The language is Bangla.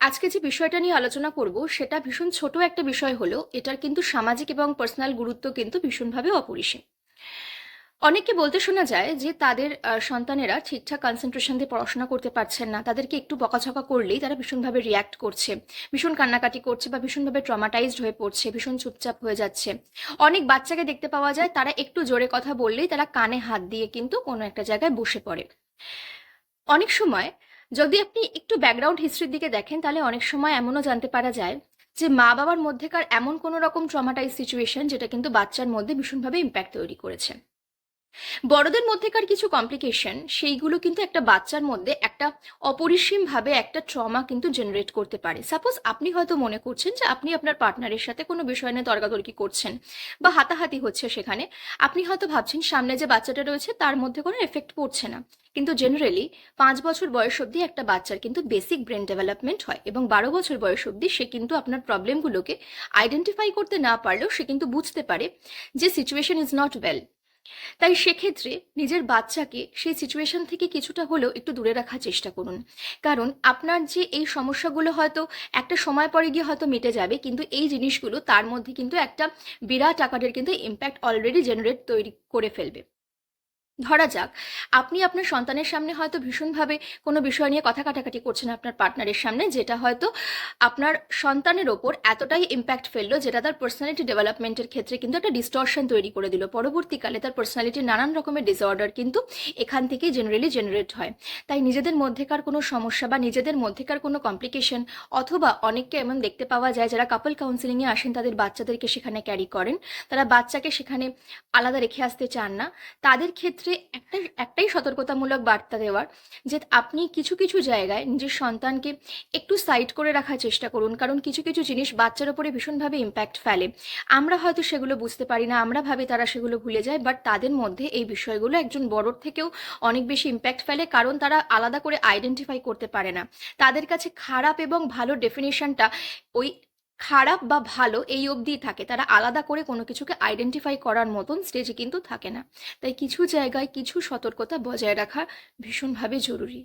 আজকে যে বিষয়টা নিয়ে আলোচনা করব, সেটা ভীষণ ছোট একটা বিষয় হলো, এটার কিন্তু সামাজিক এবং পার্সোনাল গুরুত্ব কিন্তু ভীষণভাবে অপরিসীম। অনেককে বলতে শোনা যায় যে তাদের সন্তানেরা ঠিকঠাক কনসেন্ট্রেশন দিয়ে পড়াশোনা করতে পারছেন না, তাদেরকে একটু বকাঝকা করলেই তারা ভীষণভাবে রিয়াক্ট করছে, ভীষণ কান্নাকাটি করছে বা ভীষণভাবে ট্রমাটাইজড হয়ে পড়ছে, ভীষণ চুপচাপ হয়ে যাচ্ছে। অনেক বাচ্চাকে দেখতে পাওয়া যায় তারা একটু জোরে কথা বললেই তারা কানে হাত দিয়ে কিন্তু কোনো একটা জায়গায় বসে পড়ে। অনেক সময় যদি আপনি একটু ব্যাকগ্রাউন্ড হিস্ট্রির দিকে দেখেন, তাহলে অনেক সময় এমনও জানতে পারা যায় যে মা বাবার মধ্যেকার এমন কোনো রকম ট্রমাটাইজ সিচুয়েশন যেটা কিন্তু বাচ্চার মধ্যে ভীষণভাবে ইম্প্যাক্ট তৈরি করেছে। বড়দের মধ্যেকার কিছু কমপ্লিকেশন সেইগুলো কিন্তু একটা বাচ্চার মধ্যে একটা অপরিসীমভাবে একটা ট্রমা কিন্তু জেনারেট করতে পারে। সাপোজ আপনি হয়তো মনে করছেন যে আপনি আপনার পার্টনারের সাথে কোনো বিষয় নিয়ে তর্কাতর্কি করছেন বা হাতাহাতি হচ্ছে সেখানে। আপনি হয়তো ভাবছেন সামনে যে বাচ্চাটা রয়েছে তার মধ্যে কোনো এফেক্ট পড়ছে না। কিন্তু জেনারেলি পাঁচ বছর বয়স অবধি একটা বাচ্চার কিন্তু বেসিক ব্রেন ডেভেলপমেন্ট হয় এবং বারো বছর বয়স অবধি সে কিন্তু আপনার প্রবলেমগুলোকে আইডেন্টিফাই করতে না পারলেও সে কিন্তু বুঝতে পারে যে সিচুয়েশন ইজ নট ওয়েল তাই সেক্ষেত্রে নিজের বাচ্চাকে সেই সিচুয়েশন থেকে কিছুটা হলেও একটু দূরে রাখার চেষ্টা করুন। কারণ আপনার যে এই সমস্যাগুলো হয়তো একটা সময় পরে গিয়ে হয়তো মিটে যাবে, কিন্তু এই জিনিসগুলো তার মধ্যে কিন্তু একটা বিরাট আকারের কিন্তু ইম্প্যাক্ট অলরেডি জেনারেট তৈরি করে ফেলবে। ধরা যাক, আপনি আপনার সন্তানের সামনে হয়তো ভীষণভাবে কোনো বিষয় নিয়ে কথা কাটাকাটি করছেন আপনার পার্টনারের সামনে, যেটা হয়তো আপনার সন্তানের ওপর এতটাই ইম্প্যাক্ট ফেলল যেটা তার পার্সোনালিটি ডেভেলপমেন্টের ক্ষেত্রে কিন্তু একটা ডিস্টর্শন তৈরি করে দিল। পরবর্তীকালে তার পার্সোনালিটির নানান রকমের ডিসঅর্ডার কিন্তু এখান থেকেই জেনারেলি জেনারেট হয়। তাই নিজেদের মধ্যেকার কোনো সমস্যা বা নিজেদের মধ্যেকার কোনো কমপ্লিকেশন অথবা অনেককে এমন দেখতে পাওয়া যায় যারা কাপল কাউন্সিলিংয়ে আসেন, তাদের বাচ্চাদেরকে সেখানে ক্যারি করেন, তারা বাচ্চাকে সেখানে আলাদা রেখে আসতে চান না। তাদের ক্ষেত্রে একটা একটাই সতর্কতামূলক বার্তা দেওয়ার যে আপনি কিছু কিছু জায়গায় নিজের সন্তানকে একটু সাইড করে রাখার চেষ্টা করুন। কারণ কিছু কিছু জিনিস বাচ্চার ওপরে ভীষণভাবে ইম্প্যাক্ট ফেলে। আমরা হয়তো সেগুলো বুঝতে পারি না, আমরা ভাবি তারা সেগুলো ভুলে যায় বাট তাদের মধ্যে এই বিষয়গুলো একজন বড়োর থেকেও অনেক বেশি ইম্প্যাক্ট ফেলে, কারণ তারা আলাদা করে আইডেন্টিফাই করতে পারে না। তাদের কাছে খারাপ এবং ভালো ডেফিনেশনটা ওই খারাপ বা ভালো এই অবধিই থাকে। তারা আলাদা করে কোনো কিছুকে আইডেন্টিফাই করার মতন স্টেজে কিন্তু থাকে না। তাই কিছু জায়গায় কিছু সতর্কতা বজায় রাখা ভীষণভাবে জরুরি।